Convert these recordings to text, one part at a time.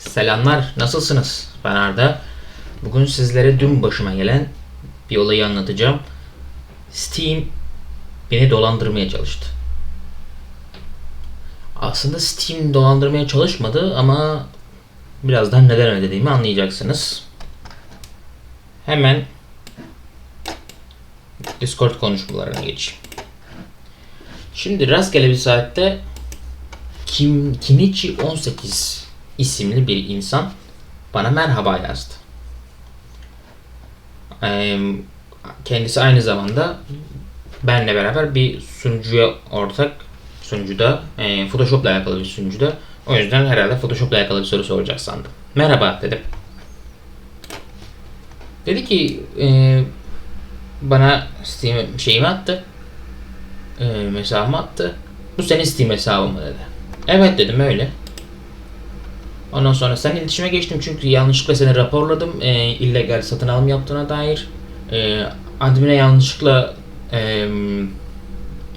Selamlar, nasılsınız? Ben Arda. Bugün sizlere dün başıma gelen bir olayı anlatacağım. Steam beni dolandırmaya çalıştı. Aslında Steam dolandırmaya çalışmadı ama birazdan neden öyle dediğimi anlayacaksınız. Hemen Discord konuşmalarına geçeyim. Şimdi rastgele bir saatte Kim Kinichi 18 isimli bir insan bana merhaba yazdı. Kendisi aynı zamanda benle beraber bir sunucuya ortak sunucuda e, Photoshop ile alakalı bir sunucuda. O yüzden herhalde Photoshop ile alakalı bir soru soracak sandım. Merhaba dedim. Dedi ki e, bana Steam şeyimi attı. E, hesabımı attı. Bu senin Steam hesabın mı dedi. Evet dedim öyle. Ondan sonra sen iletişime geçtim çünkü yanlışlıkla seni raporladım. E, illegal satın alım yaptığına dair. E, admine yanlışlıkla e,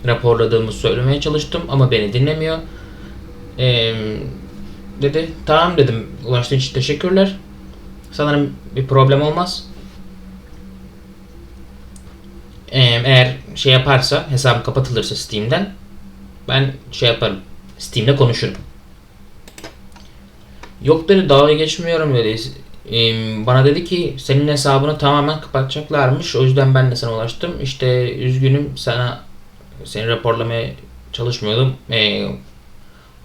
raporladığımı söylemeye çalıştım ama beni dinlemiyor. E, dedi tamam dedim ulaştığın için teşekkürler. Sanırım bir problem olmaz. E, eğer şey yaparsa hesabım kapatılırsa Steam'den ben şey yaparım. Steam'de konuşurum. Yok dedi dalga geçmiyorum dedi. Bana dedi ki senin hesabını tamamen kapatacaklarmış. O yüzden ben de sana ulaştım. İşte üzgünüm sana seni raporlamaya çalışmıyordum. Ee,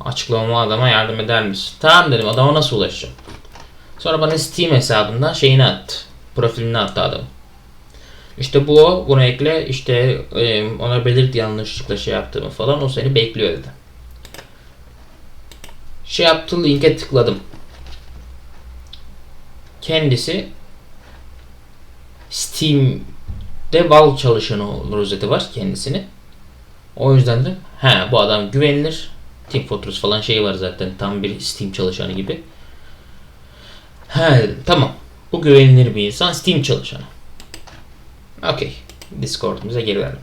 açıklamama adama yardım eder misin? Tamam dedim adama nasıl ulaşacağım? Sonra bana Steam hesabından şeyini attı. Profilini attı adam. İşte bu o. Bunu ekle. İşte e, ona belirt yanlışlıkla şey yaptığımı falan. O seni bekliyor dedi. Şey yaptı linke tıkladım. Kendisi Steam'de Valve çalışanı rozeti var kendisini. O yüzden de he bu adam güvenilir. Team Fortress falan şeyi var zaten tam bir Steam çalışanı gibi. He tamam. Bu güvenilir bir insan Steam çalışanı. Okey. Discord'umuza geri verdim.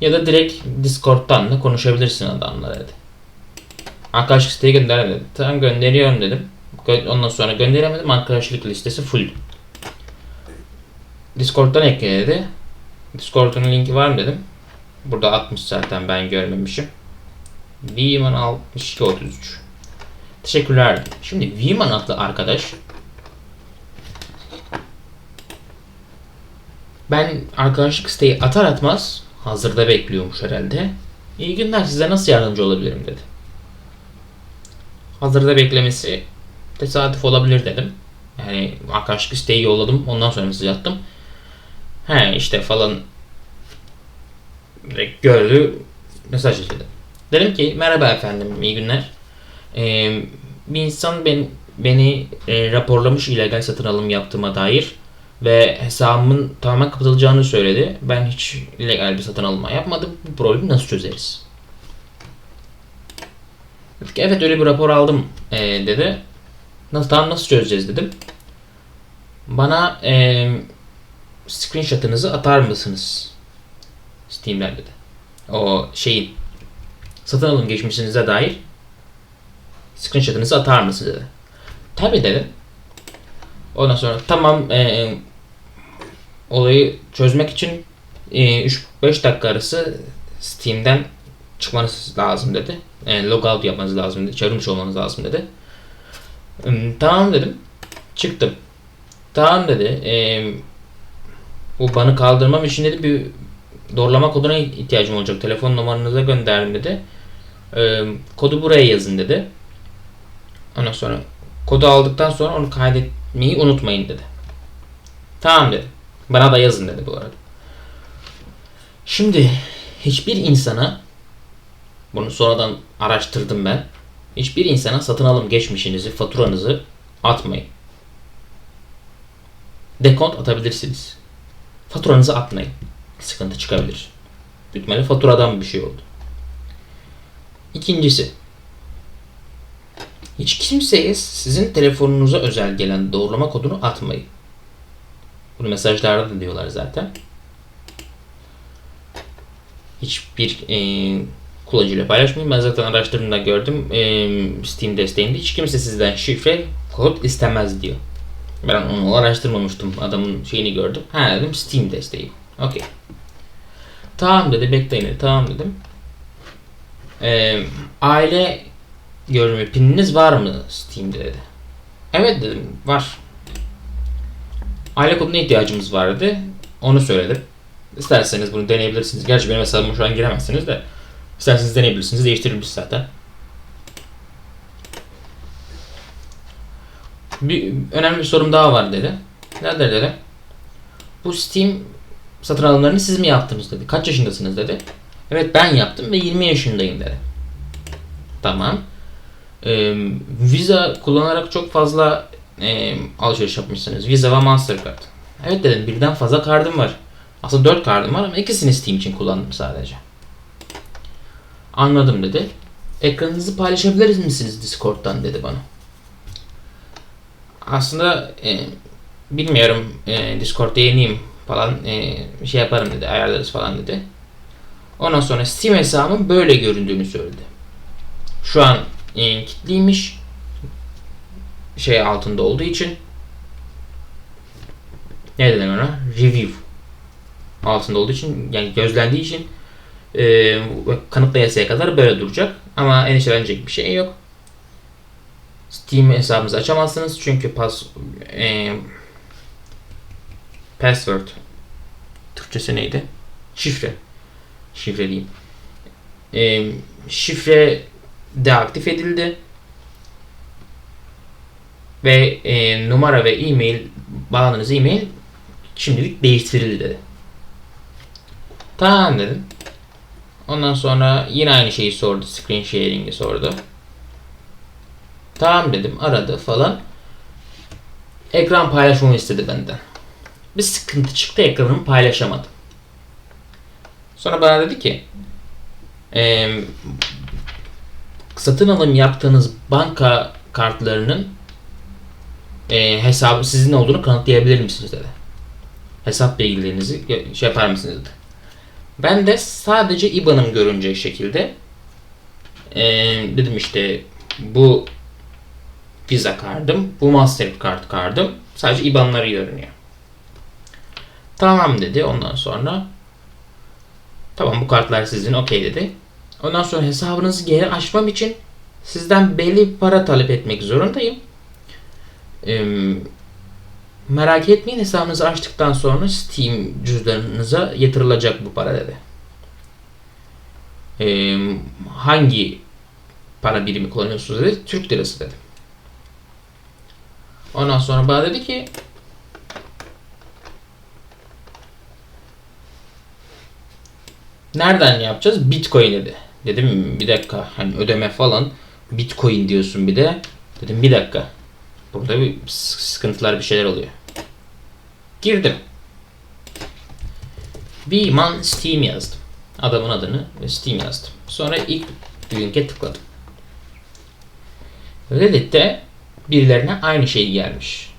Ya da direkt Discord'dan da konuşabilirsin adamla dedi. Arkadaşlık isteği gönder dedi. Tamam gönderiyorum dedim. Ondan sonra gönderemedim. Arkadaşlık listesi full. Discord'dan ekle. Discord'un linki var mı dedim. Burada atmış zaten ben görmemişim. Viman 6233. Teşekkürler. Şimdi Viman adlı arkadaş ben arkadaşlık isteği atar atmaz hazırda bekliyormuş herhalde. İyi günler size nasıl yardımcı olabilirim dedi. Hazırda beklemesi tesadüf olabilir dedim. Yani arkadaşlık isteği yolladım. Ondan sonra mesaj attım. He işte falan direkt gördü mesaj dedi. Dedim ki merhaba efendim iyi günler. Ee, bir insan ben, beni e, raporlamış illegal satın alım yaptığıma dair ve hesabımın tamamen kapatılacağını söyledi. Ben hiç illegal bir satın alma yapmadım. Bu problemi nasıl çözeriz? Dedik evet öyle bir rapor aldım e, dedi. Nasıl tamam nasıl çözeceğiz dedim. Bana e, screenshot'ınızı atar mısınız? Steam'den dedi. O şeyin satın alım geçmişinize dair screenshot'ınızı atar mısınız dedi. Tabi dedim. Ondan sonra tamam e, olayı çözmek için e, 3-5 dakika arası Steam'den çıkmanız lazım dedi. E, logout yapmanız lazım dedi. Çağırmış olmanız lazım dedi. Hmm, tamam dedim. Çıktım. Tamam dedi. E, bu banı kaldırmam için dedi bir doğrulama koduna ihtiyacım olacak. Telefon numaranıza gönderin dedi. E, kodu buraya yazın dedi. Ondan sonra kodu aldıktan sonra onu kaydetmeyi unutmayın dedi. Tamam dedi. Bana da yazın dedi bu arada. Şimdi hiçbir insana bunu sonradan araştırdım ben. Hiçbir insana satın alım geçmişinizi, faturanızı atmayın. Dekont atabilirsiniz. Faturanızı atmayın. Sıkıntı çıkabilir. İhtimalle faturadan bir şey oldu. İkincisi. Hiç kimseye sizin telefonunuza özel gelen doğrulama kodunu atmayın. Bunu mesajlarda da diyorlar zaten. Hiçbir e, kullanıcıyla paylaşmayın. Ben zaten araştırdığımda gördüm. E, Steam desteğinde hiç kimse sizden şifre kod istemez diyor. Ben onu araştırmamıştım. Adamın şeyini gördüm. Ha dedim Steam desteği. Okey. Tamam dedi bekleyin dedi. Tamam dedim. Ee, aile görünümü pininiz var mı Steam'de dedi. Evet dedim var. Aile koduna ihtiyacımız vardı. Onu söyledim. İsterseniz bunu deneyebilirsiniz. Gerçi benim hesabıma şu an giremezsiniz de. İsterseniz deneyebilirsiniz. Değiştirilmiş zaten. Bir önemli bir sorum daha var dedi. Nedir dedi. Bu Steam satın alımlarını siz mi yaptınız dedi. Kaç yaşındasınız dedi. Evet ben yaptım ve 20 yaşındayım dedi. Tamam. Ee, Visa kullanarak çok fazla e, alışveriş yapmışsınız. Visa ve Mastercard. Evet dedim birden fazla kartım var. Aslında 4 kartım var ama ikisini Steam için kullandım sadece. Anladım dedi. Ekranınızı paylaşabilir misiniz Discord'dan dedi bana. Aslında e, bilmiyorum e, Discord'da yeniyim falan e, şey yaparım dedi ayarlarız falan dedi. Ondan sonra Steam hesabımın böyle göründüğünü söyledi. Şu an e, kilitliymiş. Şey altında olduğu için ne dedim ona? Review altında olduğu için yani gözlendiği için e, kanıtlayasıya kadar böyle duracak. Ama endişelenecek bir şey yok. Steam hesabınızı açamazsınız çünkü pas e, password Türkçesi neydi? Şifre. Şifre diyeyim. E, şifre deaktif edildi. Ve e, numara ve e-mail bağladığınız e-mail şimdilik değiştirildi. Tamam dedim. Ondan sonra yine aynı şeyi sordu. Screen sharing'i sordu. Tamam dedim. Aradı falan. Ekran paylaşmamı istedi benden. Bir sıkıntı çıktı. Ekranımı paylaşamadım. Sonra bana dedi ki e, satın alım yaptığınız banka kartlarının e, hesabı sizin olduğunu kanıtlayabilir misiniz dedi. Hesap bilgilerinizi şey yapar mısınız dedi. Ben de sadece IBAN'ım görünecek şekilde e, dedim işte bu Visa kartım, bu Mastercard kartım. Sadece IBAN'ları görünüyor. Tamam dedi ondan sonra. Tamam bu kartlar sizin okey dedi. Ondan sonra hesabınızı geri açmam için sizden belli bir para talep etmek zorundayım. Ee, merak etmeyin hesabınızı açtıktan sonra Steam cüzdanınıza yatırılacak bu para dedi. Ee, hangi para birimi kullanıyorsunuz dedi. Türk lirası dedi. Ondan sonra bana dedi ki Nereden yapacağız? Bitcoin dedi. Dedim bir dakika hani ödeme falan Bitcoin diyorsun bir de. Dedim bir dakika. Burada bir sıkıntılar bir şeyler oluyor. Girdim. Bir man Steam yazdım. Adamın adını ve Steam yazdım. Sonra ilk linke tıkladım. Reddit'te birilerine aynı şey gelmiş.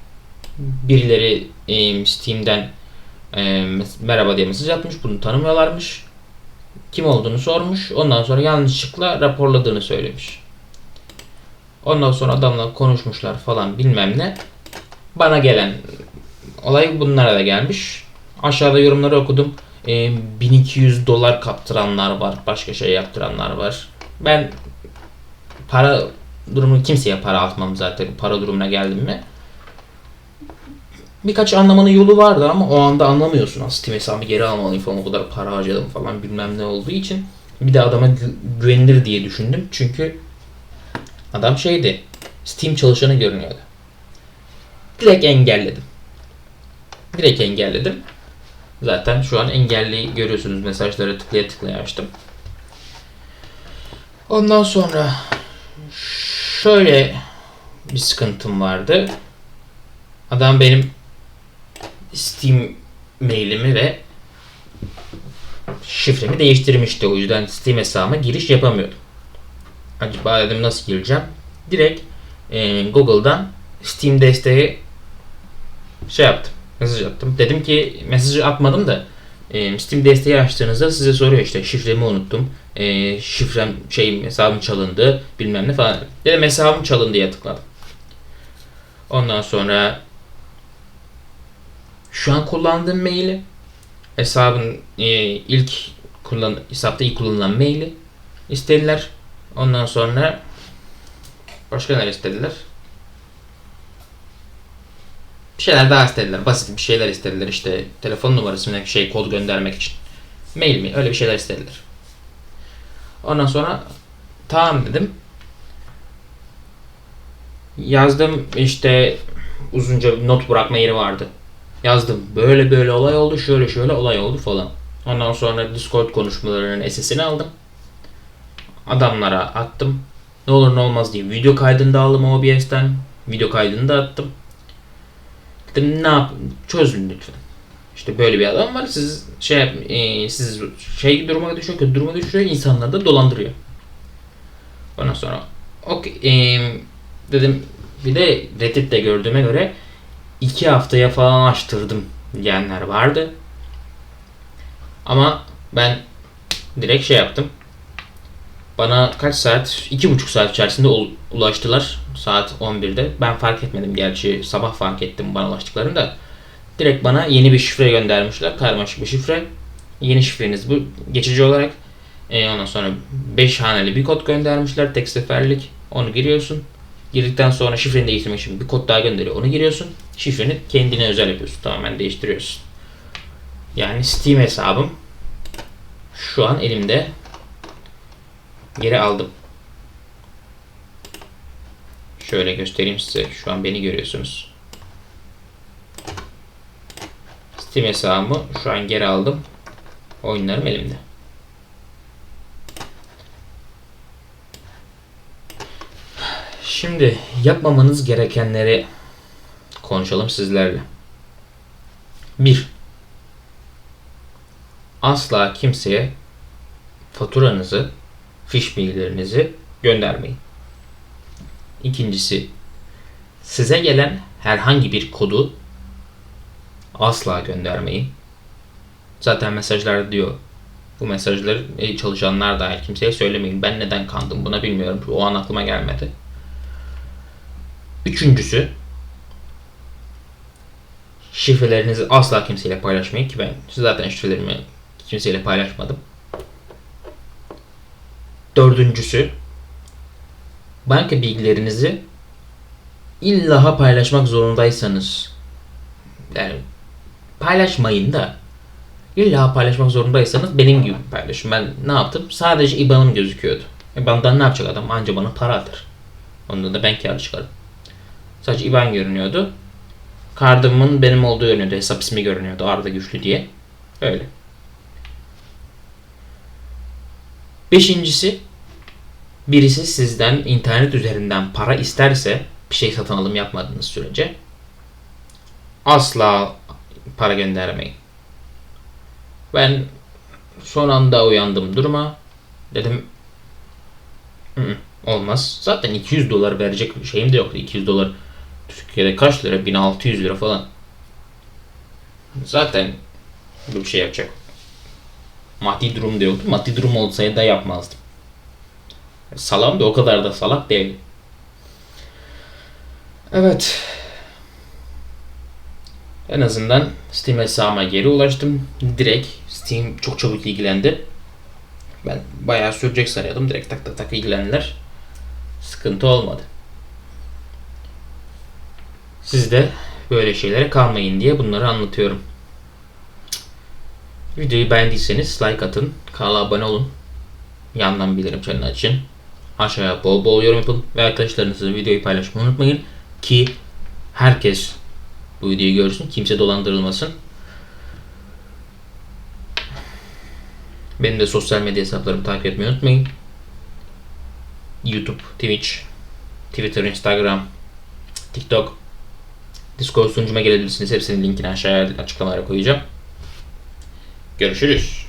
Birileri e, Steam'den e, merhaba diye mesaj atmış. Bunu tanımıyorlarmış. Kim olduğunu sormuş. Ondan sonra yanlışlıkla raporladığını söylemiş. Ondan sonra adamla konuşmuşlar falan bilmem ne. Bana gelen olay bunlara da gelmiş. Aşağıda yorumları okudum. E, 1200 dolar kaptıranlar var. Başka şey yaptıranlar var. Ben para durumu kimseye para atmam zaten para durumuna geldim mi. Birkaç anlamanın yolu vardı ama o anda anlamıyorsun. Aslında Steam hesabımı geri almalıyım falan o kadar para harcadım falan bilmem ne olduğu için. Bir de adama gü- güvenilir diye düşündüm. Çünkü adam şeydi. Steam çalışanı görünüyordu. Direkt engelledim. Direkt engelledim. Zaten şu an engelli görüyorsunuz mesajları tıklaya tıklaya açtım. Ondan sonra şöyle bir sıkıntım vardı. Adam benim Steam mailimi ve şifremi değiştirmişti. O yüzden Steam hesabıma giriş yapamıyordum. Acaba dedim nasıl gireceğim? Direkt e, Google'dan Steam desteği şey yaptım. Mesaj attım. Dedim ki mesajı atmadım da e, Steam desteği açtığınızda size soruyor işte şifremi unuttum. E, şifrem şey hesabım çalındı bilmem ne falan. Dedim hesabım çalındı diye tıkladım. Ondan sonra şu an kullandığım maili hesabın e, ilk kullan hesapta ilk kullanılan maili istediler. Ondan sonra başka neler istediler? Bir şeyler daha istediler. Basit bir şeyler istediler. İşte telefon numarasına bir şey kod göndermek için. Mail mi? Öyle bir şeyler istediler. Ondan sonra tamam dedim. Yazdım işte uzunca not bırakma yeri vardı. Yazdım böyle böyle olay oldu şöyle şöyle olay oldu falan. Ondan sonra Discord konuşmalarının SS'ini aldım. Adamlara attım. Ne olur ne olmaz diye video kaydını da aldım OBS'ten. Video kaydını da attım. Dedim ne yap çözün lütfen. İşte böyle bir adam var. Siz şey yap, e, siz şey duruma düşüyor, kötü duruma düşürüyor, insanları da dolandırıyor. Ondan sonra okey, e, dedim bir de Reddit'te gördüğüme göre iki haftaya falan açtırdım diyenler vardı. Ama ben direkt şey yaptım. Bana kaç saat? iki buçuk saat içerisinde ul- ulaştılar. Saat 11'de. Ben fark etmedim gerçi. Sabah fark ettim bana ulaştıklarını da. Direkt bana yeni bir şifre göndermişler. Karmaşık bir şifre. Yeni şifreniz bu. Geçici olarak. E, ondan sonra 5 haneli bir kod göndermişler. Tek seferlik. Onu giriyorsun. Girdikten sonra şifreni değiştirmek için bir kod daha gönderiyor. Onu giriyorsun. Şifreni kendine özel yapıyorsun. Tamamen değiştiriyorsun. Yani Steam hesabım şu an elimde. Geri aldım. Şöyle göstereyim size. Şu an beni görüyorsunuz. Steam hesabımı şu an geri aldım. Oyunlarım elimde. Şimdi yapmamanız gerekenleri konuşalım sizlerle. 1. Asla kimseye faturanızı, fiş bilgilerinizi göndermeyin. İkincisi, size gelen herhangi bir kodu asla göndermeyin. Zaten mesajlarda diyor. Bu mesajları e, çalışanlar dahil kimseye söylemeyin. Ben neden kandım buna bilmiyorum. O an aklıma gelmedi. Üçüncüsü şifrelerinizi asla kimseyle paylaşmayın ki ben zaten şifrelerimi kimseyle paylaşmadım. Dördüncüsü banka bilgilerinizi illaha paylaşmak zorundaysanız yani paylaşmayın da illa paylaşmak zorundaysanız benim gibi paylaşın. Ben ne yaptım? Sadece IBAN'ım gözüküyordu. IBAN'dan ne yapacak adam? Anca bana para atar. Ondan da ben kâr çıkarım. Sadece IBAN görünüyordu. Kardımın benim olduğu görünüyordu. Hesap ismi görünüyordu. Arda Güçlü diye. Öyle. Beşincisi birisi sizden internet üzerinden para isterse bir şey satın alım yapmadığınız sürece asla para göndermeyin. Ben son anda uyandım duruma. Dedim "Hı hı, olmaz. Zaten 200 dolar verecek şeyim de yoktu. 200 dolar Türkiye'de kaç lira? 1600 lira falan. Zaten bu bir şey yapacak. Maddi durum da yoktu. Maddi durum olsaydı da yapmazdım. Salam da o kadar da salak değil. Evet. En azından Steam hesabıma geri ulaştım. Direkt Steam çok çabuk ilgilendi. Ben bayağı sürecek sanıyordum. Direkt tak tak tak ilgilendiler. Sıkıntı olmadı. Siz de böyle şeylere kalmayın diye bunları anlatıyorum. Videoyu beğendiyseniz like atın, kanala abone olun. Yandan bildirim çanını açın. Aşağıya bol bol yorum yapın ve arkadaşlarınızla videoyu paylaşmayı unutmayın ki herkes bu videoyu görsün, kimse dolandırılmasın. Benim de sosyal medya hesaplarımı takip etmeyi unutmayın. YouTube, Twitch, Twitter, Instagram, TikTok, Discord sunucuma gelebilirsiniz. Hepsinin linkini aşağıya açıklamalara koyacağım. Görüşürüz.